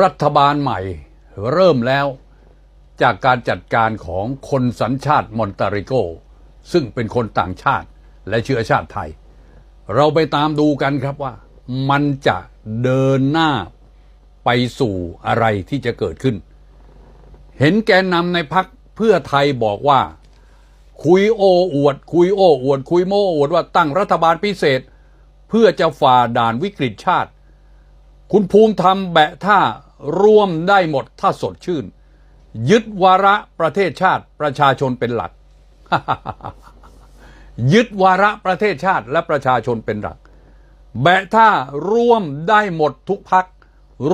รัฐบาลใหม่เริ่มแล้วจากการจัดการของคนสัญชาติมอนตาริโก ซึ่งเป็นคนต่างชาติและเชื้อชาติไทย เราไปตามดูกันครับว่า มันจะเดินหน้าไปสู่อะไรที่จะเกิดขึ้น เห็นแกนนำในพักเพื่อไทยบอกว่า คุยโอ้อวด คุยโอ้อวด คุยโม้อวดว่าตั้งรัฐบาลพิเศษ เพื่อจะฝ่าด่านวิกฤตชาติ คุณภูมิธรรมแบะท่าร่วมได้หมดถ้าสดชื่น ยึดวาระประเทศชาติประชาชนเป็นหลัก ยึดวาระประเทศชาติและประชาชนเป็นหลัก แบะท่าร่วมได้หมดทุกพัก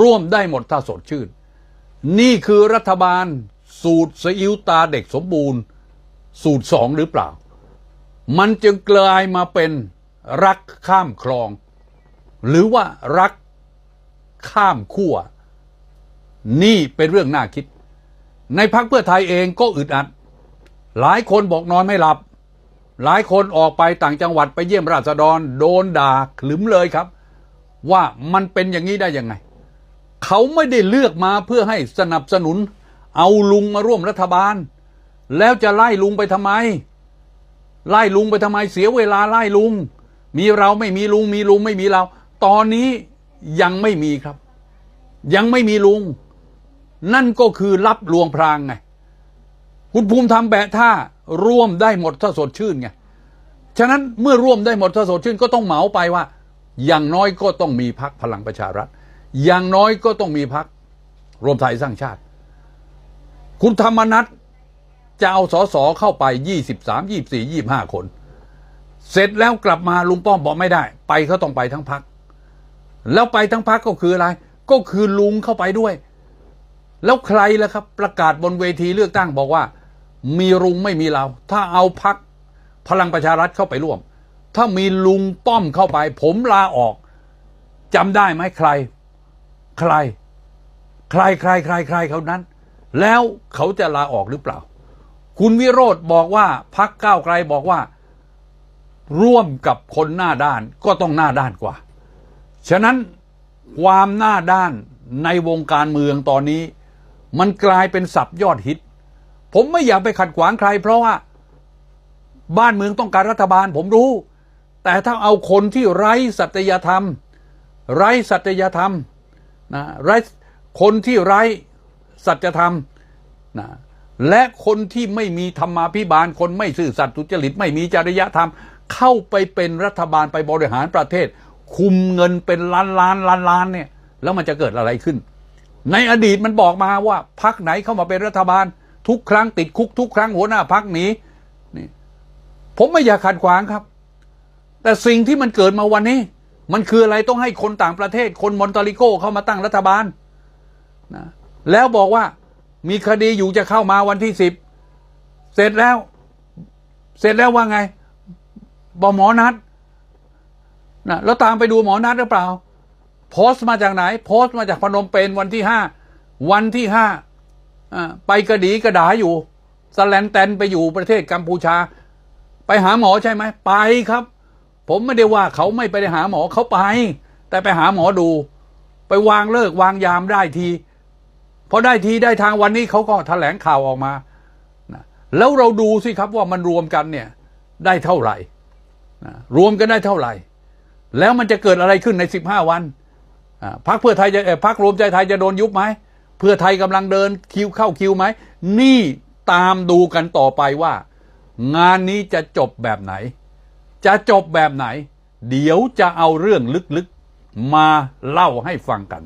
ร่วมได้หมดถ้าสดชื่น นี่คือรัฐบาลสูตรสอิวตาเด็กสมบูรณ์ สูตรสองหรือเปล่า มันจึงกลายมาเป็นรักข้ามคลอง หรือว่ารัก ข้ามขั้วนี่เป็นเรื่องน่าคิด ในพักเพื่อไทยเองก็อึดอัด หลายคนบอกนอนไม่หลับ หลายคนออกไปต่างจังหวัดไปเยี่ยมราษฎร โดนด่าขลึมเลยครับ ว่ามันเป็นอย่างนี้ได้ยังไง เขาไม่ได้เลือกมาเพื่อให้สนับสนุน เอาลุงมาร่วมรัฐบาล แล้วจะไล่ลุงไปทำไม ไล่ลุงไปทำไมเสียเวลาไล่ลุง มีเราไม่มีลุงมีลุงไม่มีเรา ตอนนี้ ยังไม่มีครับ ยังไม่มีลุง นั่นก็คือรับลวงพรางไง คุณภูมิธรรมแบะท่าร่วมได้หมดถ้าสดชื่นไง ฉะนั้นเมื่อร่วมได้หมดถ้าสดชื่นก็ต้องเหมาไปว่า อย่างน้อยก็ต้องมีพักพลังประชารัฐ อย่างน้อยก็ต้องมีพักรวมไทยสร้างชาติ คุณธรรมนัฐจะเอาสอสอเข้าไป 23 24 25 คน เสร็จแล้วกลับมาลุงป้อมบอกไม่ได้ ไปเขาต้องไปทั้งพัก แล้วไปทั้งพักก็คืออะไร ก็คือลุงเข้าไปด้วย แล้วใครล่ะครับ ประกาศบนเวทีเลือกตั้งบอกว่า มีลุงไม่มีเรา ถ้าเอาพักพลังประชารัฐเข้าไปร่วม ถ้ามีลุงป้อมเข้าไป ผมลาออกจำได้ไหมใคร ใคร ใครใครใครใครเขานั้น แล้วเขาจะลาออกหรือเปล่า คุณวิโรธบอกว่าพักก้าวไกลบอกว่า ร่วมกับคนหน้าด้านก็ต้องหน้าด้านกว่า ฉะนั้นความหน้าด้านในวงการเมืองตอนนี้ มันกลายเป็นศัพท์ยอดฮิต ผมไม่อยากไปขัดขวางใคร เพราะว่าบ้านเมืองต้องการรัฐบาลผมรู้ แต่ถ้าเอาคนที่ไร้สัตยธรรม ไร้สัตยธรรมนะไร้คนที่ไร้สัจธรรมนะและคนที่ไม่มีธรรมาภิบาล คนไม่ซื่อสัตย์สุจริตไม่มีจริยธรรม เข้าไปเป็นรัฐบาลไปบริหารประเทศ คุมเงินเป็นล้านล้านล้านล้านเนี่ย แล้วมันจะเกิดอะไรขึ้น ในอดีตมันบอกมาว่าพักไหนเข้ามาเป็นรัฐบาล ทุกครั้งติดคุกทุกครั้งหัวหน้าพักหนีนี่ ผมไม่อยากขัดขวางครับ แต่สิ่งที่มันเกิดมาวันนี้ มันคืออะไรต้องให้คนต่างประเทศ คนมอนตาริโกเข้ามาตั้งรัฐบาลนะแล้วบอกว่ามีคดีอยู่จะเข้ามาวันที่สิบเสร็จแล้ว เสร็จแล้วว่าไงบอหมอนัด นะแล้วตามไปดูหมอนัดหรือเปล่า โพสต์มาจากไหน โพสต์มาจากพนมเปญวันที่ห้าวันที่ห้าไปกระดีกระดาอยู่สแลนแตนไปอยู่ประเทศกัมพูชา ไปหาหมอใช่ไหมไปครับ ผมไม่ได้ว่าเขาไม่ไปหาหมอเขาไป แต่ไปหาหมอดู ไปวางเลิกวางยามได้ทีพอได้ทีได้ทางวันนี้เขาก็แถลงข่าวออกมาแล้วเราดูสิครับว่ามันรวมกันเนี่ยได้เท่าไหร่รวมกันได้เท่าไหร่ แล้วมันจะเกิดอะไรขึ้นในสิบห้าวันพักเพื่อไทยจะพักรวมใจไทยจะโดนยุบไหมเพื่อไทยกำลังเดินคิวเข้าคิวไหมนี่ตามดูกันต่อไปว่า งานนี้จะจบแบบไหน จะจบแบบไหน เดี๋ยวจะเอาเรื่องลึกๆมาเล่าให้ฟังกัน